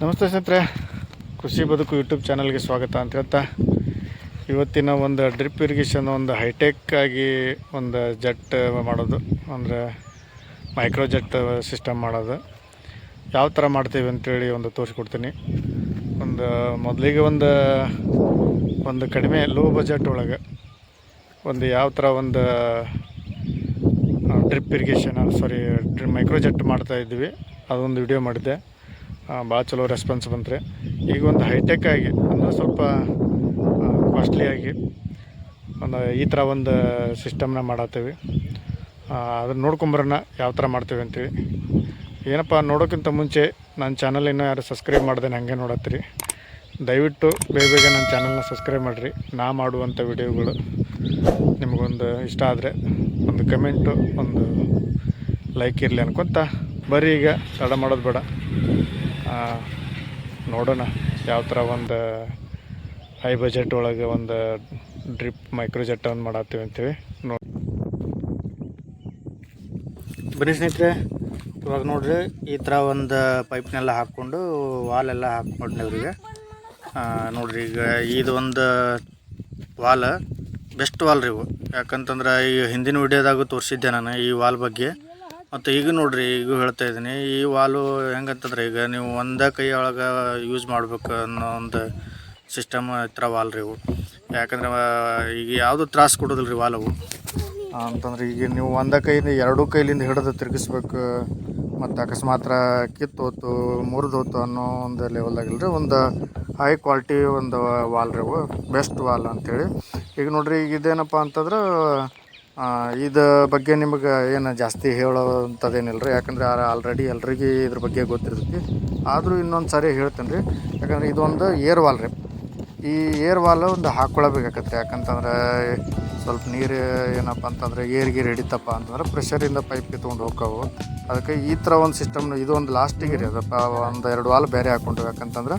ನಮಸ್ತೆ ಸ್ನೇಹಿತರೆ. ಕೃಷಿ ಬದುಕು ಯೂಟ್ಯೂಬ್ ಚಾನಲ್ಗೆ ಸ್ವಾಗತ ಅಂತ ಹೇಳ್ತಾ, ಇವತ್ತಿನ ಒಂದು ಡ್ರಿಪ್ ಇರಿಗೇಷನ್ ಒಂದು ಹೈಟೆಕ್ ಆಗಿ ಒಂದು ಜಟ್ ಮಾಡೋದು, ಅಂದರೆ ಮೈಕ್ರೋ ಜಟ್ ಸಿಸ್ಟಮ್ ಮಾಡೋದು. ಯಾವ ಥರ ಮಾಡ್ತೀವಿ ಅಂತೇಳಿ ಒಂದು ತೋರಿಸ್ಕೊಡ್ತೀನಿ. ಒಂದು ಮೊದಲಿಗೆ ಒಂದು ಒಂದು ಕಡಿಮೆ ಲೋ ಬಜೆಟ್ ಒಳಗೆ ಒಂದು ಯಾವ ಥರ ಒಂದು drip irrigation sorry micro jet ಮಾಡ್ತಾ ಇದ್ವಿ. ಅದೊಂದು ವಿಡಿಯೋ ಮಾಡಿದ್ದೆ. ಭಾಳ ಚಲೋ ರೆಸ್ಪಾನ್ಸ್ ಬಂತ್ರಿ. ಈಗ ಒಂದು ಹೈಟೆಕ್ ಆಗಿ, ಅಂದರೆ ಸ್ವಲ್ಪ ಕಾಸ್ಟ್ಲಿ ಆಗಿ, ಒಂದು ಈ ಥರ ಒಂದು ಸಿಸ್ಟಮ್ನ ಮಾಡತ್ತೀವಿ. ಅದನ್ನ ನೋಡ್ಕೊಂಬರೋಣ ಯಾವ ಥರ ಮಾಡ್ತೀವಿ ಅಂತೇಳಿ ಏನಪ್ಪ, ನೋಡೋಕ್ಕಿಂತ ಮುಂಚೆ ನನ್ನ ಚಾನಲ್ ಇನ್ನೂ ಯಾರು ಸಬ್ಸ್ಕ್ರೈಬ್ ಮಾಡ್ದೆ ಹಂಗೆ ನೋಡತ್ತೀರಿ. ದಯವಿಟ್ಟು ಬೇಗ ಬೇಗ ನನ್ನ ಚಾನಲ್ನ ಸಬ್ಸ್ಕ್ರೈಬ್ ಮಾಡಿರಿ. ನಾ ಮಾಡುವಂಥ ವಿಡಿಯೋಗಳು ನಿಮಗೊಂದು ಇಷ್ಟ ಆದರೆ ಒಂದು ಕಮೆಂಟು ಒಂದು ಲೈಕ್ ಇರಲಿ ಅನ್ಕೊತ. ಬರೀ ಈಗ, ತಡ ಮಾಡೋದು ಬೇಡ. ನೋಡೋಣ. ಯಾವ ಥರ ಒಂದು ಹೈ ಬಜೆಟ್ ಒಳಗೆ ಒಂದು ಡ್ರಿಪ್ ಮೈಕ್ರೋ ಜೆಟ್ ಒಂದು ಮಾಡತ್ತೀವಿ ಅಂತೀವಿ. ನೋಡಿ ಬನ್ನಿ ಸ್ನೇಹಿತರೆ ಇವಾಗ ನೋಡ್ರಿ ಈ ಥರ ಒಂದು ಪೈಪ್ನೆಲ್ಲ ಹಾಕ್ಕೊಂಡು ಎಲ್ಲ ಇವ್ರಿಗೆ ಆ, ನೋಡ್ರಿ ಈಗ ಇದು ಒಂದು ವಾಲ್ ಬೆಸ್ಟ್ ವಾಲ್ ರೀ ಇವು. ಯಾಕಂತಂದ್ರೆ ಈ ಹಿಂದಿನ ವಿಡಿಯೋದಾಗೂ ತೋರಿಸಿದ್ದೆ ನಾನು ಈ ವಾಲ್ ಬಗ್ಗೆ. ಮತ್ತು ಈಗ ನೋಡಿರಿ, ಈಗ ಹೇಳ್ತಾ ಇದ್ದೀನಿ, ಈ ವಾಲು ಹೆಂಗಂತಂದ್ರೆ ಈಗ ನೀವು ಒಂದೇ ಕೈ ಒಳಗೆ ಯೂಸ್ ಮಾಡ್ಬೇಕು ಅನ್ನೋ ಒಂದು ಸಿಸ್ಟಮ್ ಇತ್ರ ವಾಲ್ ರೀ ಇವು. ಯಾಕಂದ್ರೆ, ಈಗ ಯಾವುದು ತ್ರಾಸು ಕೊಡೋದಿಲ್ಲ ರೀ ವಾಲ್ ಅವು ಅಂತಂದ್ರೆ ಈಗ ನೀವು ಒಂದೇ ಕೈಯಿಂದ ಎರಡೂ ಕೈಲಿಂದ ಹಿಡಿದು ತಿರುಗಿಸ್ಬೇಕು, ಮತ್ತು ಅಕಸ್ಮಾತ್ ಕಿತ್ತು ಮುರಿದೋತು ಅನ್ನೋ ಒಂದು ಲೆವೆಲ್ದಾಗಿಲ್ಲ ಒಂದು ಹೈ ಕ್ವಾಲಿಟಿ ಒಂದು ವಾಲ್ ರೀ ಅವು ಬೆಸ್ಟ್ ವಾಲ್ ಅಂಥೇಳಿ ಈಗ ನೋಡ್ರಿ, ಈಗ ಇದೇನಪ್ಪ ಅಂತಂದ್ರೆ ಆ, ಇದ್ರ ಬಗ್ಗೆ ನಿಮಗೆ ಏನು ಜಾಸ್ತಿ ಹೇಳೋವಂಥದ್ದೇನಿಲ್ಲ ರೀ ಯಾಕಂದ್ರೆ ಆಲ್ರೆಡಿ ಎಲ್ರಿಗೆ ಇದ್ರ ಬಗ್ಗೆ ಗೊತ್ತಿರ್ತೈತಿ. ಆದರೂ ಇನ್ನೊಂದು ಸಾರಿ ಹೇಳ್ತೇನೆ ರೀ ಯಾಕಂದ್ರೆ ಇದೊಂದು ಏರ್ ವಾಲ್ ರೀ. ಈ ಏರ್ ವಾಲ್ ಒಂದು ಹಾಕ್ಕೊಳ್ಬೇಕಾಗತ್ತೆ ಯಾಕಂತಂದ್ರೆ ಸ್ವಲ್ಪ ನೀರು ಏನಪ್ಪ ಅಂತಂದ್ರೆ ಏರ್ ಗೀರ್ ಹಿಡಿತಪ್ಪ ಅಂತಂದ್ರೆ ಪ್ರೆಷರಿಂದ ಪೈಪ್ ತೊಗೊಂಡು ಹೋಗ್ಕವು. ಅದಕ್ಕೆ ಈ ಥರ ಒಂದು ಸಿಸ್ಟಮ್ ಇದು ಒಂದು ಲಾಸ್ಟಿಗೆ ರೀ. ಅದಪ್ಪ ಒಂದು ಎರಡು ವಾಲ್ ಬೇರೆ ಹಾಕ್ಕೊಂಡು ಯಾಕಂತಂದ್ರೆ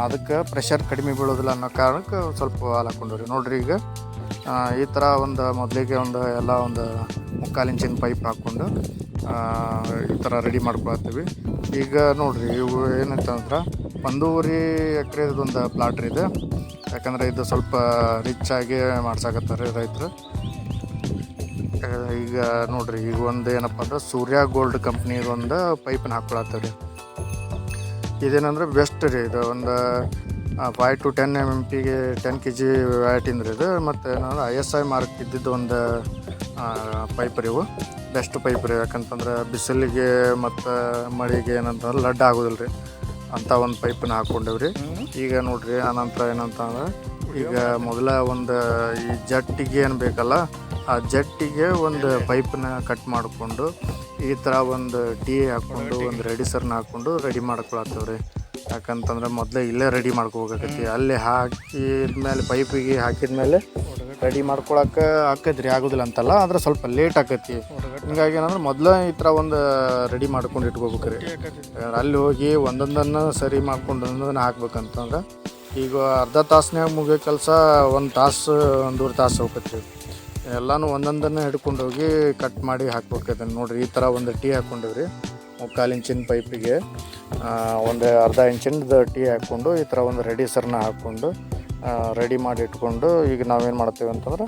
ಅದಕ್ಕೆ ಪ್ರೆಷರ್ ಕಡಿಮೆ ಬೀಳೋದಿಲ್ಲ ಅನ್ನೋ ಕಾರಣಕ್ಕೆ ಸ್ವಲ್ಪ ವಾಲ್ ಹಾಕ್ಕೊಂಡ್ರಿ ನೋಡ್ರಿ ಈಗ. ಈ ಥರ ಒಂದು ಮೊದಲಿಗೆ ಒಂದು ಎಲ್ಲ ಒಂದು ಮುಕ್ಕಾಲು ಇಂಚಿನ ಪೈಪ್ ಹಾಕ್ಕೊಂಡು ಈ ಥರ ರೆಡಿ ಮಾಡ್ಕೊಳ್ತೀವಿ. ಈಗ ನೋಡಿರಿ, ಇವು ಏನಂತಂದ್ರೆ ಒಂದೂವರೆ ಎಕರೆದೊಂದು ಒಂದು ಪ್ಲಾಟ್ ಯಾಕಂದರೆ ಇದು. ಯಾಕಂದ್ರೆ ಇದು ಸ್ವಲ್ಪ ರಿಚ್ಚಾಗಿ ಮಾಡ್ಸಾಕತ್ತಾರೆ ರೈತರು. ಈಗ ನೋಡಿರಿ, ಈಗ ಒಂದು ಏನಪ್ಪ ಅಂದ್ರೆ ಸೂರ್ಯ ಗೋಲ್ಡ್ ಕಂಪ್ನಿದೊಂದು ಪೈಪನ್ನ ಹಾಕ್ಕೊಳತ್ತವ್ರಿ ರೀ ಇದೇನಂದ್ರೆ ಬೆಸ್ಟ್ ರೀ, ಇದು ಒಂದು five to ten M M ಪಿಗೆ ಟೆನ್ ಕೆ ಜಿ ವ್ಯಾಟಿಂದ ಇದು. ಮತ್ತು ಏನಂದ್ರೆ ಐ ಎಸ್ ಐ ಮಾರ್ಕ್ ಇದ್ದಿದ್ದು ಒಂದು ಪೈಪ್ ರೀ ಇವು. ಬೆಸ್ಟ್ ಪೈಪ್ ರೀ ಯಾಕಂತಂದ್ರೆ ಬಿಸಿಲಿಗೆ ಮತ್ತು ಮಳೆಗೆ ಏನಂತಂದ್ರೆ ಲಡ್ ಆಗೋದಿಲ್ಲ ರೀ ಅಂಥ ಒಂದು ಪೈಪನ್ನ ಹಾಕ್ಕೊಂಡೇವ್ರಿ ಈಗ ನೋಡ್ರಿ ಆನಂತರ ಏನಂತಂದ್ರೆ ಈಗ ಮೊದಲ ಒಂದು ಈ ಜಟ್ಟಿಗೆ ಏನು ಬೇಕಲ್ಲ, ಆ ಜಟ್ಟಿಗೆ ಒಂದು ಪೈಪನ್ನ ಕಟ್ ಮಾಡಿಕೊಂಡು ಈ ಥರ ಒಂದು ಟೀ ಹಾಕ್ಕೊಂಡು ಒಂದು ರೆಡಿಸರ್ನ ಹಾಕ್ಕೊಂಡು ರೆಡಿ ಮಾಡ್ಕೊಳತ್ತೇವ್ರಿ. ಯಾಕಂತಂದ್ರೆ ಮೊದಲೇ ಇಲ್ಲೇ ರೆಡಿ ಮಾಡ್ಕೋಬೇಕಾಗತಿ ಅಲ್ಲಿ ಹಾಕಿದ್ಮೇಲೆ ಪೈಪಿಗೆ ಹಾಕಿದ್ಮೇಲೆ ರೆಡಿ ಮಾಡ್ಕೊಳಕ್ಕೆ ಆಕೈತಿ ರೀ ಆಗೋದಿಲ್ಲ ಅಂತಲ್ಲ, ಆದ್ರೆ ಸ್ವಲ್ಪ ಲೇಟ್ ಆಕೈತಿ ಹಿಂಗಾಗಿ ಏನಂದ್ರೆ ಮೊದಲೇ ಈ ಥರ ಒಂದು ರೆಡಿ ಮಾಡ್ಕೊಂಡು ಇಟ್ಕೋಬೇಕ್ರಿ. ಅಲ್ಲಿ ಹೋಗಿ ಒಂದೊಂದನ್ನು ಸರಿ ಮಾಡ್ಕೊಂಡು ಒಂದೊಂದನ್ನು ಹಾಕ್ಬೇಕಂತಂದ್ರೆ ಈಗ ಅರ್ಧ ತಾಸ್ನ್ಯಾಗ ಮುಗಿಯೋ ಕೆಲಸ ಒಂದು ತಾಸು, ಒಂದೂವರೆ ತಾಸು ಹೋಗತ್ರಿ ಎಲ್ಲನೂ ಒಂದೊಂದನ್ನು ಹಿಡ್ಕೊಂಡು ಹೋಗಿ ಕಟ್ ಮಾಡಿ ಹಾಕ್ಬೇಕೈತೆ ನೋಡ್ರಿ. ಈ ಥರ ಒಂದು ಟೀ ಹಾಕ್ಕೊಂಡಿವ್ರಿ ಮುಕ್ಕಾಲು ಇಂಚಿನ ಪೈಪಿಗೆ ಒಂದು ಅರ್ಧ ಇಂಚಿಂದು ಟೀ ಹಾಕ್ಕೊಂಡು ಈ ಥರ ಒಂದು ರೆಡಿಸರ್ನ ಹಾಕ್ಕೊಂಡು ರೆಡಿ ಮಾಡಿ ಇಟ್ಕೊಂಡು ಈಗ ನಾವೇನು ಮಾಡ್ತೀವಿ ಅಂತಂದ್ರೆ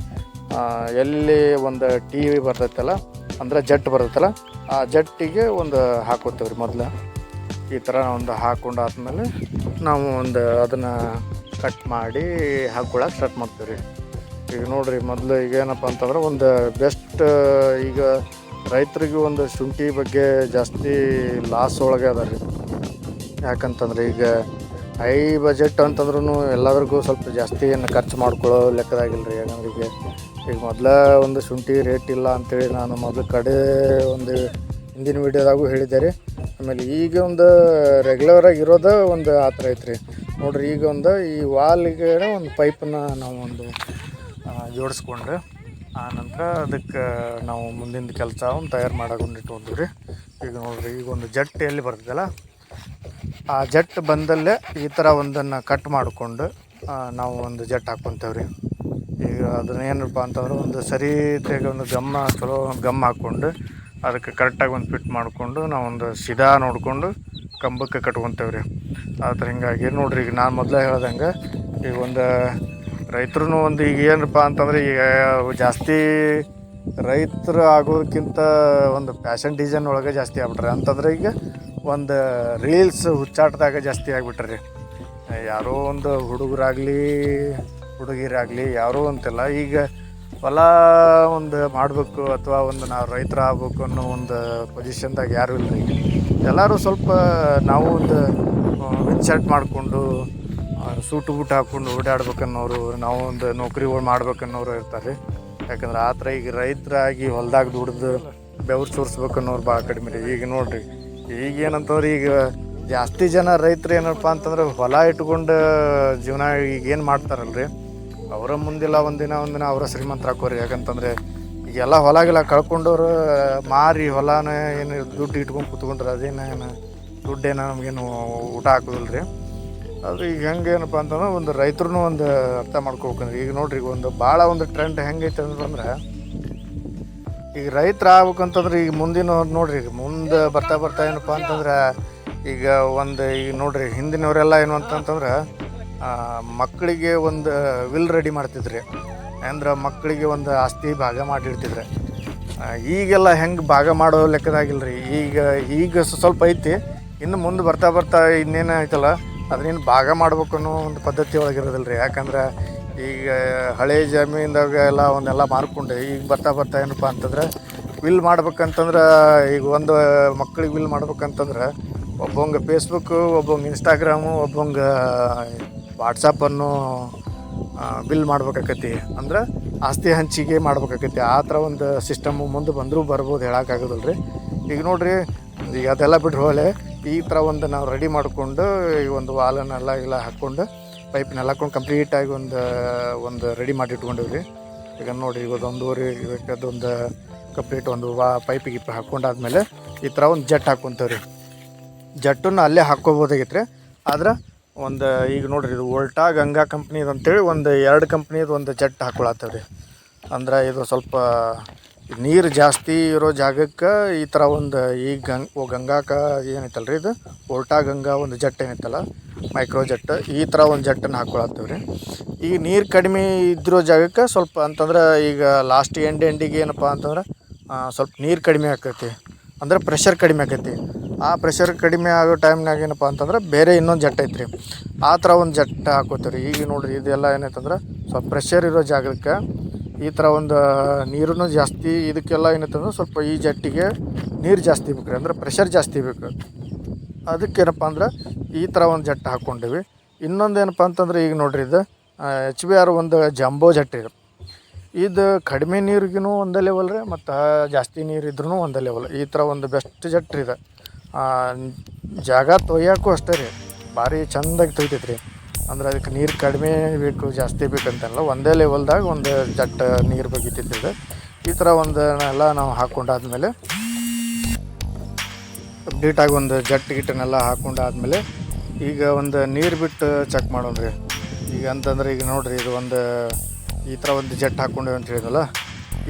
ಎಲ್ಲಿ ಒಂದು ಟೀ ಬರ್ತೈತಲ್ಲ, ಅಂದ್ರೆ ಜಟ್ ಬರ್ತೈತಲ್ಲ, ಆ ಜಟ್ಟಿಗೆ ಒಂದು ಹಾಕೋತೀವಿ ರೀ ಮೊದಲು. ಈ ಥರ ಒಂದು ಹಾಕ್ಕೊಂಡು ಆದ್ಮೇಲೆ ನಾವು ಒಂದು ಅದನ್ನು ಕಟ್ ಮಾಡಿ ಹಾಕ್ಕೊಳಕ್ಕೆ ಸ್ಟಾರ್ಟ್ ಮಾಡ್ತೀವಿ ರೀ. ಈಗ ನೋಡಿರಿ ಮೊದಲು ಈಗ ಏನಪ್ಪ ಅಂತಂದ್ರೆ ಒಂದು ಬೆಸ್ಟ್ ಈಗ ರೈತರಿಗೆ ಒಂದು ಶುಂಠಿ ಬಗ್ಗೆ ಜಾಸ್ತಿ ಲಾಸ್ ಒಳಗೆ ಅದ ರೀ. ಯಾಕಂತಂದ್ರೆ ಈಗ ಹೈ ಬಜೆಟ್ ಅಂತಂದ್ರೂ ಎಲ್ಲದ್ರಿಗೂ ಸ್ವಲ್ಪ ಜಾಸ್ತಿ ಏನು ಖರ್ಚು ಮಾಡ್ಕೊಳ್ಳೋ ಲೆಕ್ಕದಾಗಿಲ್ಲ ರೀ ಯಾಕಂದ್ರೆ ಈಗ ಈಗ ಮೊದಲ ಒಂದು ಶುಂಠಿ ರೇಟ್ ಇಲ್ಲ ಅಂತೇಳಿ ನಾನು ಮೊದಲು ಕಡೆ ಒಂದು ಹಿಂದಿನ ವಿಡಿಯೋದಾಗೂ ಹೇಳಿದ್ದೆ ರೀ. ಆಮೇಲೆ ಈಗ ಒಂದು ರೆಗ್ಯುಲರ್ ಆಗಿ ಇರೋದ ಒಂದು ಆ ಥರ ಐತ್ರಿ. ನೋಡ್ರಿ, ಈಗ ಒಂದು ಈ ವಾಲ್ಗೆ ಒಂದು ಪೈಪನ್ನ ನಾವು ಒಂದು ಜೋಡಿಸ್ಕೊಂಡ್ರೆ ಆ ನಂತರ ಅದಕ್ಕೆ ನಾವು ಮುಂದಿನ ಕೆಲಸ ಒಂದು ತಯಾರು ಮಾಡಿಕೊಂಡಿಟ್ಟು ಹೋದ್ವಿ ರೀ. ಈಗ ನೋಡ್ರಿ, ಈಗ ಒಂದು ಜಟ್ ಎಲ್ಲಿ ಬರ್ತದಲ್ಲ ಆ ಜಟ್ ಬಂದಲ್ಲೇ ಈ ಥರ ಒಂದನ್ನು ಕಟ್ ಮಾಡಿಕೊಂಡು ನಾವು ಒಂದು ಜಟ್ ಹಾಕ್ಕೊಂತೇವೆ ರೀ ಈಗ ಅದನ್ನ ಏನಪ್ಪ ಅಂತಂದ್ರೆ ಒಂದು ಸರಿ ತೆಗೆ ಒಂದು ಗಮ್ಮ ಚಲೋ ಗಮ್ ಹಾಕ್ಕೊಂಡು ಅದಕ್ಕೆ ಕರೆಕ್ಟಾಗಿ ಒಂದು ಫಿಟ್ ಮಾಡಿಕೊಂಡು, ನಾವು ಒಂದು ಸಿದಾ ನೋಡಿಕೊಂಡು ಕಂಬಕ್ಕೆ ಕಟ್ಕೊತೇವೆ ರೀ ಆ ಥರ ಹಿಂಗಾಗಿ ನೋಡ್ರಿ, ಈಗ ನಾನು ಮೊದಲೇ ಹೇಳ್ದಂಗೆ, ಈಗ ಒಂದು ರೈತರು ಒಂದು ಈಗ ಏನಪ್ಪ ಅಂತಂದ್ರೆ ಈಗ ಜಾಸ್ತಿ ರೈತರು ಆಗೋದಕ್ಕಿಂತ ಒಂದು ಫ್ಯಾಷನ್ ಡಿಸೈನ್ ಒಳಗೆ ಜಾಸ್ತಿ ಆಗ್ಬಿಟ್ರೆ. ಅಂತಂದ್ರೆ ಈಗ ಒಂದು ರೀಲ್ಸ್ ಹುಚ್ಚಾಟದಾಗ ಜಾಸ್ತಿ ಆಗಿಬಿಟ್ರಿ. ಯಾರೋ ಒಂದು ಹುಡುಗರಾಗಲಿ, ಹುಡುಗಿರಾಗಲಿ, ಯಾರೋ ಅಂತಿಲ್ಲ ಈಗ ಹೊಲ ಒಂದು ಮಾಡಬೇಕು ಅಥವಾ ಒಂದು ನಾವು ರೈತರ ಆಗ್ಬೇಕು ಅನ್ನೋ ಒಂದು ಪೊಸಿಷನ್ದಾಗ ಯಾರೂ ಇಲ್ಲ ಈಗ ಎಲ್ಲರೂ ಸ್ವಲ್ಪ ನಾವು ಒಂದು ವಿನ್ ಮಾಡಿಕೊಂಡು ಸೂಟು ಬೂಟ್ ಹಾಕ್ಕೊಂಡು ಓಡಾಡ್ಬೇಕನ್ನೋರು, ನಾವು ಒಂದು ನೌಕರಿಗಳು ಮಾಡ್ಬೇಕನ್ನೋರು ಇರ್ತಾರೆ ಯಾಕಂದ್ರೆ ಆ ಥರ ಈಗ ರೈತರಾಗಿ ಹೊಲ್ದಾಗ ದುಡ್ದು ಬೆವ್ರು ಸುರಿಸ್ಬೇಕನ್ನೋರು ಭಾಳ ಕಡಿಮೆ ರೀ ಈಗ ನೋಡ್ರಿ ಈಗ ಏನಂತಂದ್ರೆ ಈಗ ಜಾಸ್ತಿ ಜನ ರೈತರು ಏನಪ್ಪ ಅಂತಂದ್ರೆ ಹೊಲ ಇಟ್ಕೊಂಡು ಜೀವನ ಈಗ ಏನು ಮಾಡ್ತಾರಲ್ರಿ? ಅವರ ಮುಂದಿಲ್ಲ ಒಂದಿನ ಒಂದಿನ ಅವರ ಶ್ರೀಮಂತರ ಹಾಕೋರಿ. ಯಾಕಂತಂದ್ರೆ ಈಗೆಲ್ಲ ಹೊಲ ಗಿಲ ಕಳ್ಕೊಂಡವ್ರು ಮಾರಿ ಹೊಲನ ಏನು ದುಡ್ಡು ಇಟ್ಕೊಂಡು ಕುತ್ಕೊಂಡ್ರೆ ಅದೇನು ಏನು ನಮಗೇನು ಊಟ ಹಾಕೋದಿಲ್ಲ ರೀ ಅದು ಈಗ ಹೆಂಗೆ ಏನಪ್ಪ ಅಂತಂದ್ರೆ ಒಂದು ರೈತರು ಒಂದು ಅರ್ಥ ಮಾಡ್ಕೋಬೇಕಂದ್ರೆ ಈಗ ನೋಡ್ರಿ ಈಗ ಒಂದು ಭಾಳ ಒಂದು ಟ್ರೆಂಡ್ ಹೆಂಗೈತೆ ಅಂತಂದ್ರೆ ಈಗ ರೈತರ ಆಗ್ಬೇಕಂತಂದ್ರೆ ಈಗ ಮುಂದಿನ ನೋಡ್ರಿ, ಈಗ ಮುಂದೆ ಬರ್ತಾ ಬರ್ತಾ ಏನಪ್ಪ ಅಂತಂದ್ರೆ, ಈಗ ಒಂದು ಈಗ ನೋಡ್ರಿ, ಹಿಂದಿನವರೆಲ್ಲ ಏನು ಅಂತಂತಂದ್ರೆ ಮಕ್ಕಳಿಗೆ ಒಂದು ವಿಲ್ ರೆಡಿ ಮಾಡ್ತಿದ್ರಿ. ಅಂದ್ರೆ ಮಕ್ಕಳಿಗೆ ಒಂದು ಆಸ್ತಿ ಭಾಗ ಮಾಡಿಡ್ತಿದ್ರೆ ಈಗೆಲ್ಲ ಹೆಂಗೆ ಭಾಗ ಮಾಡೋ ಲೆಕ್ಕದಾಗಿಲ್ರಿ. ಈಗ ಈಗ ಸ್ವಲ್ಪ ಐತಿ, ಇನ್ನು ಮುಂದೆ ಬರ್ತಾ ಬರ್ತಾ ಇನ್ನೇನು ಐತಲ್ಲ ಅದನ್ನೇನು ಭಾಗ ಮಾಡ್ಬೇಕು ಅನ್ನೋ ಒಂದು ಪದ್ಧತಿ ಒಳಗಿರೋದಿಲ್ಲ ರೀ ಯಾಕಂದ್ರೆ ಈಗ ಹಳೆ ಜಮೀನ್ದಾಗ ಎಲ್ಲ ಅವನ್ನೆಲ್ಲ ಮಾರ್ಕೊಂಡೆ. ಈಗ ಬರ್ತಾ ಬರ್ತಾ ಏನಪ್ಪ ಅಂತಂದ್ರೆ ವಿಲ್ ಮಾಡ್ಬೇಕಂತಂದ್ರೆ ಈಗ ಒಂದು ಮಕ್ಳಿಗೆ ವಿಲ್ ಮಾಡ್ಬೇಕಂತಂದ್ರೆ ಒಬ್ಬಂಗೆ ಫೇಸ್ಬುಕ್ಕು ಒಬ್ಬಂಗೆ ಇನ್ಸ್ಟಾಗ್ರಾಮು ಒಬ್ಬಂಗೆ ವಾಟ್ಸಪ್ಪನ್ನು ಬಿಲ್ ಮಾಡ್ಬೇಕಾಕತಿ. ಅಂದ್ರೆ ಆಸ್ತಿ ಹಂಚಿಕೆ ಮಾಡ್ಬೇಕಾಕತಿ. ಆ ಥರ ಒಂದು ಸಿಸ್ಟಮು ಮುಂದೆ ಬಂದರೂ ಬರ್ಬೋದು ಹೇಳೋಕ್ಕಾಗೋದಿಲ್ಲ ರೀ ಈಗ ನೋಡಿರಿ, ಈಗ ಅದೆಲ್ಲ ಬಿಟ್ಟರೆ ಹೊಳೆ ಈ ಥರ ಒಂದು ನಾವು ರೆಡಿ ಮಾಡಿಕೊಂಡು ಈ ಒಂದು ವಾಲನ್ನೆಲ್ಲ ಎಲ್ಲ ಹಾಕ್ಕೊಂಡು ಪೈಪ್ನೆಲ್ಲ ಹಾಕೊಂಡು ಕಂಪ್ಲೀಟಾಗಿ ಒಂದು ಒಂದು ರೆಡಿ ಮಾಡಿ ಇಟ್ಕೊಂಡಿವ್ರಿ ಈಗ ನೋಡಿರಿ ಈಗ ಒಂದೂವರೆ ಅದೊಂದು ಕಂಪ್ಲೀಟ್ ಒಂದು ವಾ ಪೈಪ್ ಗಿಪ್ ಹಾಕ್ಕೊಂಡಾದ್ಮೇಲೆ ಈ ಥರ ಒಂದು ಜಟ್ ಹಾಕ್ಕೊಂತೇವ್ರಿ ಜಟ್ಟನ್ನು ಅಲ್ಲೇ ಹಾಕ್ಕೋಬೋದಾಗಿತ್ತು ರೀ ಆದ್ರೆ ಒಂದು, ಈಗ ನೋಡ್ರಿ, ಇದು ವೋಲ್ಟಾ ಗಂಗಾ ಕಂಪ್ನಿದು ಅಂತೇಳಿ ಒಂದು ಎರಡು ಕಂಪ್ನಿದು ಒಂದು ಜಟ್ ಹಾಕೊಳತ್ತೇವೆ ರೀ ಅಂದ್ರೆ ಇದು ಸ್ವಲ್ಪ ನೀರು ಜಾಸ್ತಿ ಇರೋ ಜಾಗಕ್ಕೆ ಈ ಥರ ಒಂದು ಈ ಗಂಗ್ ಗಂಗಾಕ ಏನೈತಲ್ಲ ರೀ ಇದು? ವೋಲ್ಟಾ ಗಂಗಾ ಒಂದು ಜಟ್ ಏನೈತಲ್ಲ ಮೈಕ್ರೋ ಜಟ್, ಈ ಥರ ಒಂದು ಜಟ್ಟನ್ನು ಹಾಕ್ಕೊಳತ್ತೀವಿ ರೀ ಈಗ ನೀರು ಕಡಿಮೆ ಇದ್ದಿರೋ ಜಾಗಕ್ಕೆ ಸ್ವಲ್ಪ ಅಂತಂದ್ರೆ ಈಗ ಲಾಸ್ಟ್ ಎಂಡ್ ಎಂಡಿಗೆ ಏನಪ್ಪ ಅಂತಂದ್ರೆ ಸ್ವಲ್ಪ ನೀರು ಕಡಿಮೆ ಆಕೈತಿ. ಅಂದ್ರೆ ಪ್ರೆಷರ್ ಕಡಿಮೆ ಆಕೈತಿ. ಆ ಪ್ರೆಷರ್ ಕಡಿಮೆ ಆಗೋ ಟೈಮ್ನಾಗ ಏನಪ್ಪ ಅಂತಂದ್ರೆ ಬೇರೆ ಇನ್ನೊಂದು ಜಟ್ ಐತ್ರಿ. ಆ ಥರ ಒಂದು ಜಟ್ ಹಾಕೋತೀವಿ ಈಗ ನೋಡಿರಿ ಇದೆಲ್ಲ ಏನೈತಂದ್ರೆ, ಸ್ವಲ್ಪ ಪ್ರೆಷರ್ ಇರೋ ಜಾಗಕ್ಕೆ ಈ ಥರ ಒಂದು ನೀರೂ ಜಾಸ್ತಿ ಇದಕ್ಕೆಲ್ಲ ಏನಂತಂದ್ರೆ ಸ್ವಲ್ಪ ಈ ಜಟ್ಟಿಗೆ ನೀರು ಜಾಸ್ತಿ ಬೇಕು ರೀ ಅಂದ್ರೆ ಪ್ರೆಷರ್ ಜಾಸ್ತಿ ಬೇಕು. ಅದಕ್ಕೇನಪ್ಪ ಅಂದ್ರೆ ಈ ಥರ ಒಂದು ಜಟ್ಟು ಹಾಕ್ಕೊಂಡಿವಿ. ಇನ್ನೊಂದು ಏನಪ್ಪ ಅಂತಂದ್ರೆ ಈಗ ನೋಡ್ರಿ ಇದು ಎಚ್ ಬಿ ಆರ್ ಒಂದು ಜಂಬೋ ಜಟ್ಟಿ ಇದು. ಇದು ಕಡಿಮೆ ನೀರಿಗೂ ಒಂದೇ ಲೆವೆಲ್ ರೀ, ಮತ್ತು ಜಾಸ್ತಿ ನೀರು ಇದ್ರೂ ಒಂದೇ ಲೆವೆಲ್ ಈ ಥರ ಒಂದು ಬೆಸ್ಟ್ ಜಟ್ರಿ ಇದೆ. ಜಾಗ ತೊಯ್ಯೋಕ್ಕೂ ಅಷ್ಟೇ ರೀ. ಭಾರಿ ಚೆಂದಾಗಿ ತೊಯ್ತೈತೆ ಅಂದ್ರೆ ಅದಕ್ಕೆ ನೀರು ಕಡಿಮೆ ಬೇಕು ಜಾಸ್ತಿ ಬೇಕಂತಲ್ಲ ಒಂದೇ ಲೆವೆಲ್ದಾಗ ಒಂದು ಜಟ್ ನೀರು ಬಗ್ಗೆ ಇದು ಈ ಥರ ಒಂದು ಎಲ್ಲ ನಾವು ಹಾಕ್ಕೊಂಡಾದ್ಮೇಲೆ ಅಪ್ಡೇಟಾಗಿ ಒಂದು ಜಟ್ ಗಿಟ್ಟನ್ನೆಲ್ಲ ಹಾಕ್ಕೊಂಡಾದ್ಮೇಲೆ ಈಗ ಒಂದು ನೀರು ಬಿಟ್ಟು ಚೆಕ್ ಮಾಡೋಣ ರೀ ಈಗ ಅಂತಂದ್ರೆ ಈಗ ನೋಡ್ರಿ, ಇದು ಒಂದು ಈ ಥರ ಒಂದು ಜಟ್ ಹಾಕ್ಕೊಂಡೇವೆ ಅಂತ ಹೇಳಿದಲ್ಲ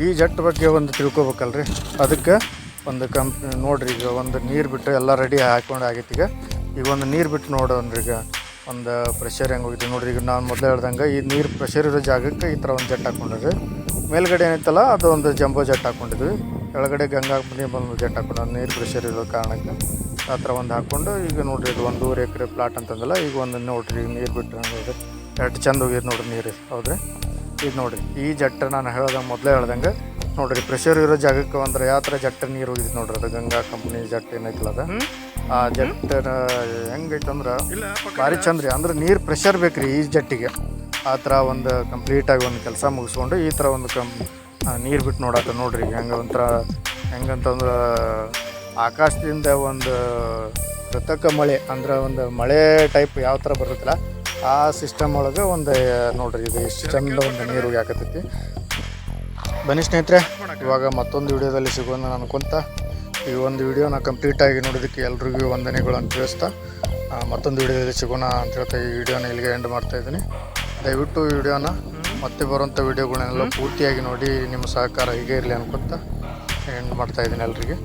ಈ ಜಟ್ ಬಗ್ಗೆ ಒಂದು ತಿಳ್ಕೊಬೇಕಲ್ರಿ. ಅದಕ್ಕೆ ಒಂದು ಕಂಪ್ ನೋಡ್ರಿ ಈಗ ಒಂದು ನೀರು ಬಿಟ್ಟು ಎಲ್ಲ ರೆಡಿ ಹಾಕ್ಕೊಂಡು ಆಗೈತೆ ಈಗ. ಈಗ ಒಂದು ನೀರು ಬಿಟ್ಟು ನೋಡೋಣ್ರಿ ಈಗ. ಒಂದು ಪ್ರೆಷರ್ ಹೆಂಗೆ ಹೋಗಿತ್ತು ನೋಡ್ರಿ. ಈಗ ನಾನು ಮೊದಲೇ ಹೇಳ್ದಂಗೆ ಈ ನೀರು ಪ್ರೆಷರ್ ಇರೋ ಜಾಗಕ್ಕೆ ಈ ಥರ ಒಂದು ಜೆಟ್ ಹಾಕ್ಕೊಂಡ್ರಿ ಮೇಲ್ಗಡೆ ಏನೈತಲ್ಲ ಅದು ಒಂದು ಜಂಬೋ ಜೆಟ್ ಹಾಕ್ಕೊಂಡಿದ್ವಿ ಕೆಳಗಡೆ ಗಂಗಾ ಕಂಪ್ನಿ ಬಂದು ಜೆಟ್ ಹಾಕೊಂಡು ನೀರು ಪ್ರೆಷರ್ ಇರೋ ಕಾರಣಕ್ಕೆ ಆ ಥರ ಒಂದು ಹಾಕ್ಕೊಂಡು ಈಗ ನೋಡ್ರಿ ಇದು ಒಂದೂವರೆ ಎಕರೆ ಪ್ಲಾಟ್ ಅಂತಂದಲ್ಲ, ಈಗ ಒಂದು ನೋಡ್ರಿ ಈಗ ನೀರು ಬಿಟ್ಟರೆ ಹಂಗೆ ಎರಡು ಚಂದ ಹೋಗಿದೆ ನೋಡ್ರಿ ನೀರು. ಹೌದ್ರಿ? ಇದು ನೋಡಿರಿ, ಈ ಜಟ್ಟ ನಾನು ಹೇಳ್ದಂಗೆ ಮೊದಲೇ ಹೇಳ್ದಂಗೆ ನೋಡ್ರಿ ಪ್ರೆಷರ್ ಇರೋ ಜಾಗಕ್ಕೆ ಅಂದ್ರೆ ಯಾವ ಥರ ಜಟ್ಟ ನೀರು ಹೋಗಿದ್ದು ನೋಡ್ರಿ ಅದು ಗಂಗಾ ಕಂಪ್ನಿ ಜಟ್ಟ ಏನೈತಲ್ಲ ಅದು? ಆ ಜಟ್ಟನ ಹೆಂಗೈತೆ ಅಂದ್ರೆ ಭಾರಿ ಚಂದ ರೀ, ಅಂದ್ರೆ ನೀರು ಪ್ರೆಷರ್ ಬೇಕ್ರಿ ಈ ಜಟ್ಟಿಗೆ. ಆ ಥರ ಒಂದು ಕಂಪ್ಲೀಟಾಗಿ ಒಂದು ಕೆಲಸ ಮುಗಿಸ್ಕೊಂಡು ಈ ಥರ ಒಂದು ಕಂ ನೀರು ಬಿಟ್ಟು ನೋಡತ್ತ ನೋಡ್ರಿ ಹೆಂಗೆ ಒಂಥರ, ಹೆಂಗಂತಂದ್ರೆ ಆಕಾಶದಿಂದ ಒಂದು ಕೃತಕ ಮಳೆ, ಅಂದ್ರೆ ಒಂದು ಮಳೆ ಟೈಪ್ ಯಾವ ಥರ ಬರುತ್ತಲ್ಲ, ಆ ಸಿಸ್ಟಮ್ ಒಳಗೆ ಒಂದು, ನೋಡ್ರಿ ಇದು ಎಷ್ಟು ಚಂದ ಒಂದು ನೀರು ಯಾಕತ್ತೈತಿ ಬನ್ನಿ ಸ್ನೇಹಿತರೆ, ಇವಾಗ ಮತ್ತೊಂದು ವಿಡಿಯೋದಲ್ಲಿ ಸಿಗೋಣ ಅನ್ಕೊಂತ ಈ ಒಂದು ವಿಡಿಯೋನ ಕಂಪ್ಲೀಟಾಗಿ ನೋಡೋದಕ್ಕೆ ಎಲ್ರಿಗೂ ವಂದನೆಗಳು ಅಂತ ತಿಳಿಸ್ತಾ ಮತ್ತೊಂದು ವಿಡಿಯೋದಲ್ಲಿ ಸಿಗೋಣ ಅಂತ ಹೇಳ್ತಾ ಈ ವಿಡಿಯೋನ ಇಲ್ಲಿಗೆ ಎಂಡ್ ಮಾಡ್ತಾ ಇದ್ದೀನಿ. ದಯವಿಟ್ಟು ಈ ವಿಡಿಯೋನ ಮತ್ತೆ ಬರುವಂಥ ವಿಡಿಯೋಗಳನ್ನೆಲ್ಲ ಪೂರ್ತಿಯಾಗಿ ನೋಡಿ ನಿಮ್ಮ ಸಹಕಾರ ಹೀಗೆ ಇರಲಿ ಅನ್ಕೊತಾ ಎಂಡ್ ಮಾಡ್ತಾ ಇದ್ದೀನಿ ಎಲ್ರಿಗೆ.